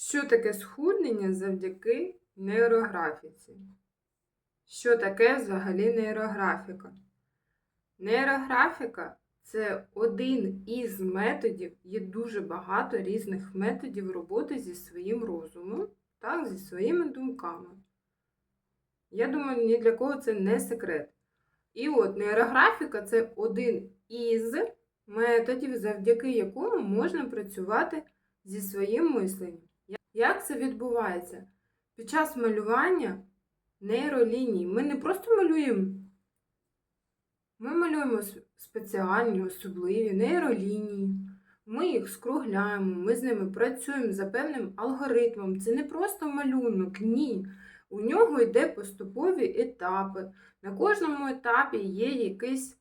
Що таке схуднення завдяки нейрографіці? Що таке взагалі нейрографіка? Нейрографіка це один із методів, є дуже багато різних методів роботи зі своїм розумом, так, зі своїми думками. Я думаю, ні для кого це не секрет. І от нейрографіка це один із методів, завдяки якому можна працювати зі своїм мисленням. Як це відбувається? Під час малювання нейроліній ми не просто малюємо, ми малюємо спеціальні, особливі нейролінії. Ми їх скругляємо, ми з ними працюємо за певним алгоритмом. Це не просто малюнок, ні. У нього йде поступові етапи. На кожному етапі є якийсь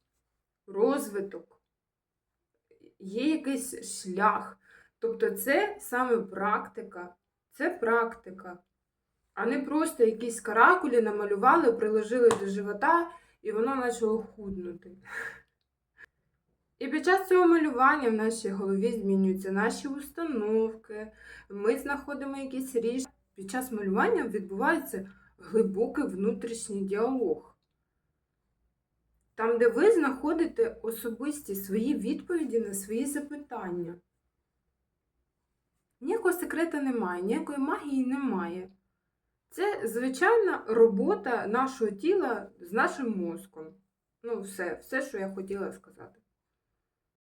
розвиток, є якийсь шлях. Тобто це саме практика, це практика, а не просто якісь каракулі намалювали, приложили до живота і воно почало худнути. І під час цього малювання в нашій голові змінюються наші установки, ми знаходимо якісь рішення. Під час малювання відбувається глибокий внутрішній діалог. Там, де ви знаходите особисті свої відповіді на свої запитання. Ніякого секрету немає, ніякої магії немає. Це звичайна робота нашого тіла з нашим мозком. Ну, все, все, що я хотіла сказати.